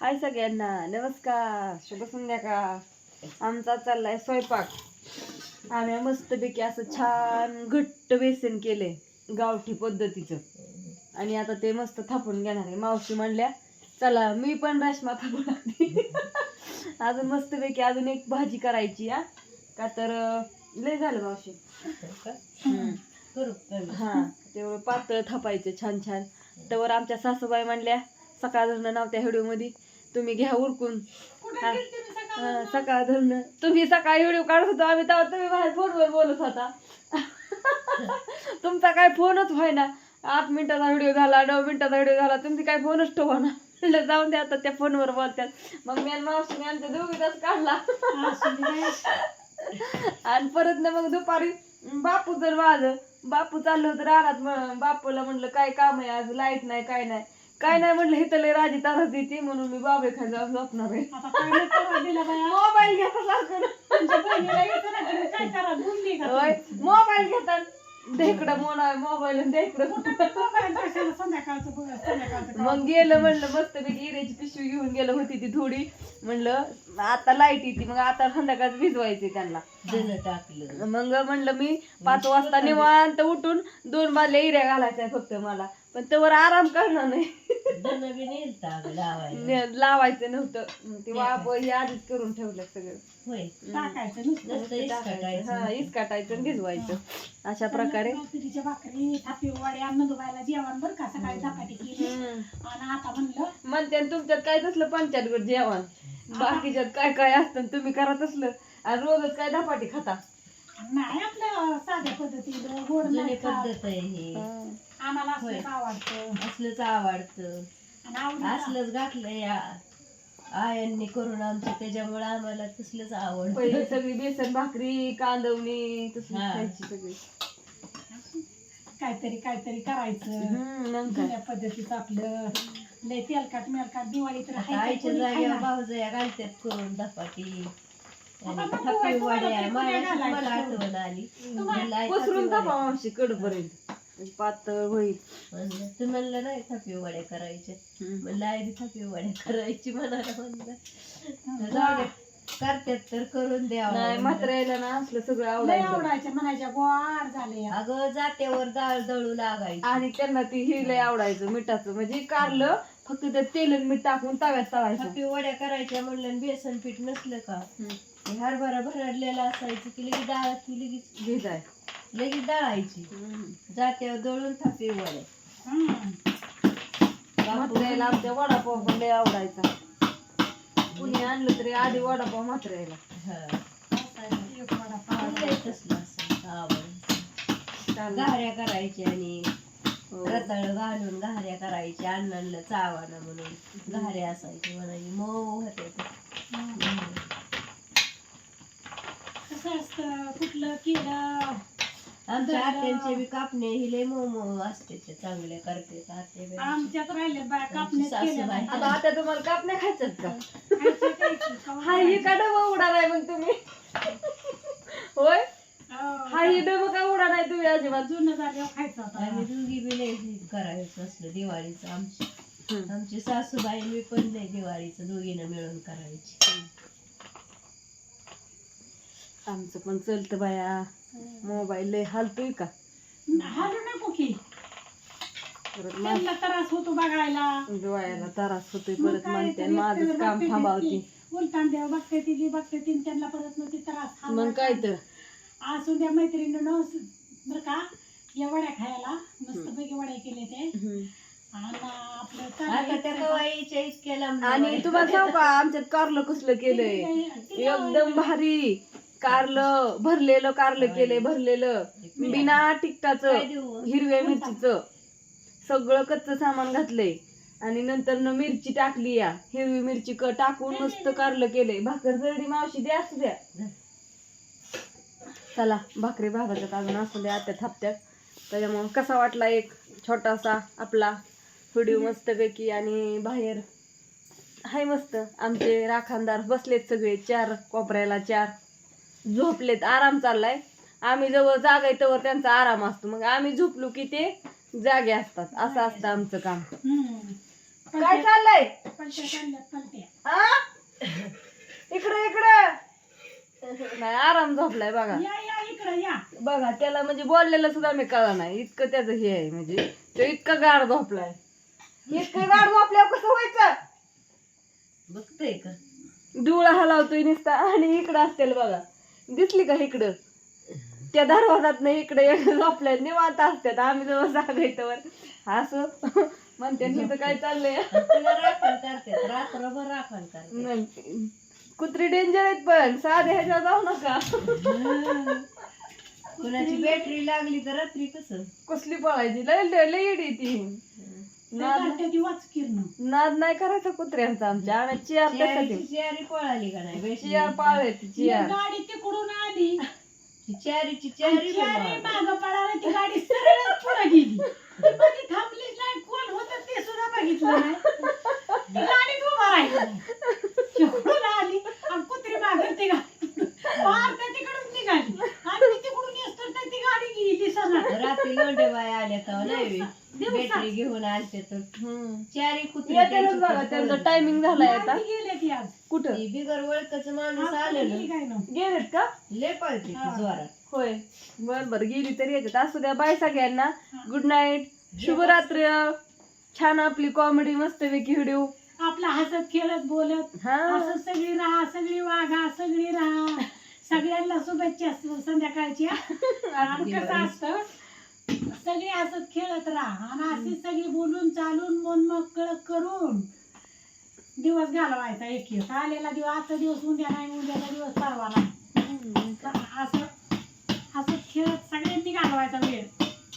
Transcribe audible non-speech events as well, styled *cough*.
हाय सगळ्यांना नमस्कार शुभ संध्याकाळ. आमचा चाललाय स्वयंपाक. आम्ही मस्तपैकी असं छान घट्ट बेसन केले गावठी पद्धतीचं. आणि आता ते मस्त थापून घेणार आहे. मावशी म्हणल्या चला मी पण रेशमा थापून लागते *laughs* अजून मस्तपैकी अजून एक भाजी करायची हा. का तर लय झालं मावशी. हा तेवढं पातळ थापायचं छान छान त्यावर आमच्या सासूबाई म्हणल्या सकाळ धरणं नव्हत्या व्हिडिओमध्ये तुम्ही घ्या उरकून. सकाळ धरणं. तुम्ही सकाळी व्हिडिओ काढत होतो आम्ही तेव्हा तुम्ही बाहेर फोनवर बोलत होता. *laughs* तुमचा काय फोनच व्हाय ना आठ मिनिटाचा व्हिडिओ झाला नऊ मिनिटाचा व्हिडिओ झाला तुमची काय फोनच ठेवा ना. म्हणलं जाऊन द्या आता त्या फोनवर बोलतात मग मी आणि मावशीने आमच्या दोघी तास काढला *laughs* आणि परत ना मग दुपारी बापू जर वाज बापू चाललं होतं रानात बापूला म्हणलं काय काम आहे आज? लाइट नाही काय नाही. काय नाही म्हणलं हे लय राजी तारास देते म्हणून मी बाबे खाली जाऊन झोपणार आहे. मोबाईल घेता सारखं. होय मोबाईल घेतात देकडं मोना मोबाईल देकडं मग गेलं म्हणलं मस्त पैकी इरेची पिशवी घेऊन गेलं होती ती थोडी. म्हणलं आता लाइट येते मग आता संध्याकाळ भिजवायचे त्यांना. टाकलं. मग म्हणलं मी पाच वाजता निवांत उठून दोन बाजल्या इऱ्या घालायच्या फक्त मला. पण त्यावर आराम करणार नाही. ने- लावायचं नव्हतं. ती वाप हे आधीच करून ठेवलं सगळं. होय टाकायचं नुसतं नुसतं इसकाटायचं. हा इसकाटायचं आणि भिजवायचं. अशा प्रकारे. तिच्या भाकरी थापी जेवण बरं का? सकाळी केली. हम्म. आणि आता म्हणलं म्हणते आणि तुमच्यात काय तसलं? पंचायत जेवण. बाकीच्यात काय काय असतं आणि तुम्ही करत असलं आणि रोजच काय धपाटी खाता? नाही आपलं साध्या पद्धतीनं गोड जुनी नाही खात. पद्धत आहे हे. आम्हाला होय. असलंच आवडतं? असलंच आवडतं. आणि आवडीचं असलंच घातलं या. आयांनी करून आमचं त्याच्यामुळे आम्हाला तसलंच आवड पहिली सगळी बेसन भाकरी कांदवणी तसली हा. खायची सगळी. काहीतरी काहीतरी करायचं. हम्म, मग काय? जुन्या पद्धतीचं आपलं. लय तेलकाट मेलकाट दिवाळी तर आता आईच्या जागेवर भाऊजया घालतात करून धपाटी. पसरून वड्या. मावशी कडपर्यंत पातळ होईल. म्हणलं, तू म्हणलं नाही थपी वड्या करायच्या? म्हणलं आई बी थपी वड्या करायची म्हणाला. म्हणलं करतात तर करून द्यावं. मात्र यायला ना असलं सगळं आवडायचं. म्हणायच्या गोड झाले. अगं जात्यावर डाळ दळू लागायची. आणि त्यांना ती हे लय आवडायचं मिठाचं. म्हणजे कारलं फक्त ते तेल आणि मीठ टाकून तव्यात तळायचं थपी वड्या करायच्या म्हणलं आणि बेसन पीठ नसलं का. ते हरभरा भरडलेला असायचं की लगेच डाळ की लगेच भिजाय लगेच दळायची जात्यावर दळून थपी वड्या म्हात्र्याला आमच्या वडापाव पण लय आवडायचा कुणी आणलं तरी आधी वडापाव म्हात्र्याला हा. तसलं असायचं, आवडायचं. चाललं. घाऱ्या करायच्या आणि हो. रताळ घालून घाऱ्या करायच्या अण्णांना चावाना म्हणून घाऱ्या असायचे म्हणायचे मऊ होते. कसं असतं कुठलं किडं आमच्या आत्यांचे बी कापणे हि लय मऊ मऊ असते ते चांगले करते आत्या बी. आमच्यात राहिले बाय कापण्यात सासूबाई. केल्या बाय. आता आता तुम्हाला कापण्या खायच्यात का खायचं खायचं, खाऊ हा ही का डबा उडा नाही मग तुम्ही होय हो. हा ही डबा का उडा नाही तुम्ही अजिबात जुनं झाल्यावर खायचं आम्ही दोघी बी हे करायचं असलं दिवाळीचं आमची. आमची सासूबाई मी पण लय दिवाळीचं दोघीनं मिळून करायची. आमचं पण चलतं बाया. मोबाईल लय हालतोय का? हालू नको की. परत मा- त्यांना त्रास होतो बघायला. डोळ्याला त्रास होतोय मग परत काय म्हणते तरी माझंच एकटं काम बघते थांबावते ती. उलटान देव बघते ती बघते ती त्यांना परत मग ती त्रास हा मग काय तर? असू द्या मैत्रिणीनं बरं का? या वड्या खायला? मस्त पैकी वड्या केले ते. आणि आपलं आता त्या चाललंय कवाईच्या इतक्या लांब आणि तुम्हाला सांगू का आमच्यात कारलं कसलं केलंय? एकदम भारी. कारलं भरलेलं कारलं केलंय भरलेलं. बिना देऊ? हिरव्या मिरचीचं. सगळं कच्चं सामान घातलंय. आणि नंतर न मिरची टाकली या. हिरवी मिरची क टाकून मस्त कारलं केलंय. भाकर जरडी मावशी द्या असू द्या. चला भाकरी भागाच्यात अजून असू द्या त्या थापत्यात. त्याच्यामुळं कसा वाटला एक छोटासा आपला व्हिडिओ मस्तपैकी आणि बाहेर? हाय मस्त. आमचे राखानदार बसलेत सगळे चार कोपऱ्याला चार. झोपलेत आराम चाललाय. आम्ही जवळ जाग आहे तेव्हा त्यांचा आराम असतो. मग आम्ही झोपलो की ते जागे असतात. असं असतं आमचं काम. काय चाललंय? इकडे इकडं इकडं. नाही आराम झोपलाय बघा. इकडं या. बघा त्याला म्हणजे बोललेलं सुद्धा मी कळा नाही. इतकं त्याचं हे आहे म्हणजे. तो इतका गाड झोपलाय. इतकं गाड झोपल्यावर कसं व्हायचं? बघतोय का? डोळा हलावतोय नुसता. आणि इकडं असतेल बघा. दिसली का इकडं? त्या दरवाजात नाही इकडे झोपल्या. निवांत असतात. आम्ही जवळ सांगायचं वर असं. म्हणते तिथं काय चाललंय? तुला राखण करते रात्रभर राखण करते नाही. कुत्री डेंजर आहेत पण साधे ह्याच्या जाऊ नका. कुणाची बॅटरी लागली तर रात्री कसं कसली पळायची? लय लय लय येडी ती. नाद वाच किरण नाद नाही करायचा कुत्र्यांचा आमच्या. आम्ही चियार त्यासाठी. चियारी पळाली का नाही बॅटरी चियार पाळायची चियार. गाडी तिकडून आली. ती चियारी चारी माग पडायला ती गाडी सरळ पुढे गेली. ती थांबलीच नाही. कोण होत ते सुद्धा बघितलं नाही ती गाडीत उभा राहिली तिकडून आली आणि कुत्री मागं ती गाडी पार त्या तिकडून निघाली आणि मी तिकडून येतो तर ती गाडी गेली सना रात्री लोंढे बाय आल्या तर नाही घेऊन आलते तर. हम्म. चारी कुत्री येतेलच बघा त्यांचा टायमिंग झालाय आता. गेले ती आज. कुठं? ती बिगर ओळखच माणूस आज आलं गेली ना काय ना? गेलेत का? लय पळते ती. जोरात. होय. बर बर गेली तरी येतात असू द्या बाय सगळ्यांना. गुड नाईट शुभरात्री छान आपली कॉमेडी मस्तपैकी व्हिडिओ. आपला हसत खेळत बोलत. हा. असं सगळी राहा सगळी वागा सगळी राहा. *laughs* सगळ्यांना शुभेच्छा संध्याकाळच्या. *laughs* आणि कसं असतं सगळे हसत खेळत राहा आणि अशी सगळी बोलून चालून मन मोकळं करून दिवस घालवायचा एक एक. आलेला दिवस आजचा दिवस उद्या नाही उद्याचा दिवस परवा नाही. असं हसत खेळत सगळ्यांनी घालवायचा वेळ.